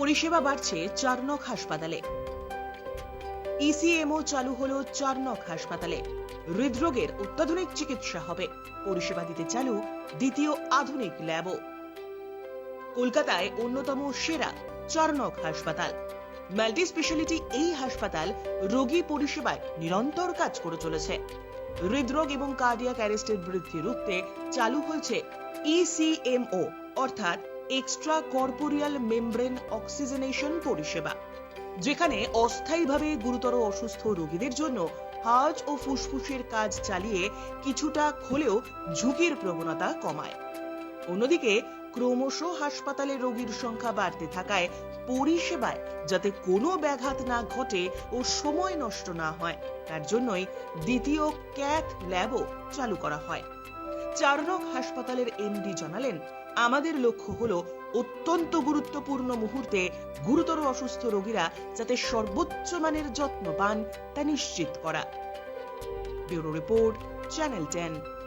পরিষেবা বাড়ছে চারনক হাসপাতালে। ইসিএমও চালু হলো চারনক হাসপাতালে। হৃদরোগের অত্যাধুনিক চিকিৎসা হবে। পরিষেবা দিতে চালু দ্বিতীয় আধুনিক ল্যাবও কলকাতায় অন্যতম সেরা চারনক হাসপাতাল। মাল্টি স্পেশালিটি এই হাসপাতাল রোগী পরিষেবায় নিরন্তর কাজ করে চলেছে। হৃদরোগ এবং কার্ডিয়াক অ্যারেস্টের বৃদ্ধি রুখতে চালু হয়েছে ইসিএমও অর্থাৎ এক্সট্রা কর্পোরিয়াল মেমব্রেন অক্সিজেনেশন পরিষেবা, যেখানে অস্থায়ীভাবে গুরুতর অসুস্থ রোগীদের জন্য হার্ট ও ফুসফুসের কাজ চালিয়ে কিছুটা হলেও ঝুঁকির প্রবণতা কমায়। অন্যদিকে, ক্রমশ হাসপাতালে রোগীর সংখ্যা বাড়তে থাকায় পরিষেবায় যাতে কোনো ব্যাঘাত না ঘটে ও সময় নষ্ট না হয়, তার জন্যই দ্বিতীয় ক্যাথ ল্যাবও চালু করা হয়। চারনক হাসপাতালের এমডি জানালেন আমাদের লক্ষ্য হলো অত্যন্ত গুরুত্বপূর্ণ মুহূর্তে গুরুতর অসুস্থ রোগীরা যাতে সর্বোচ্চ মানের যত্ন পান তা নিশ্চিত করা। Bureau report, channel ten.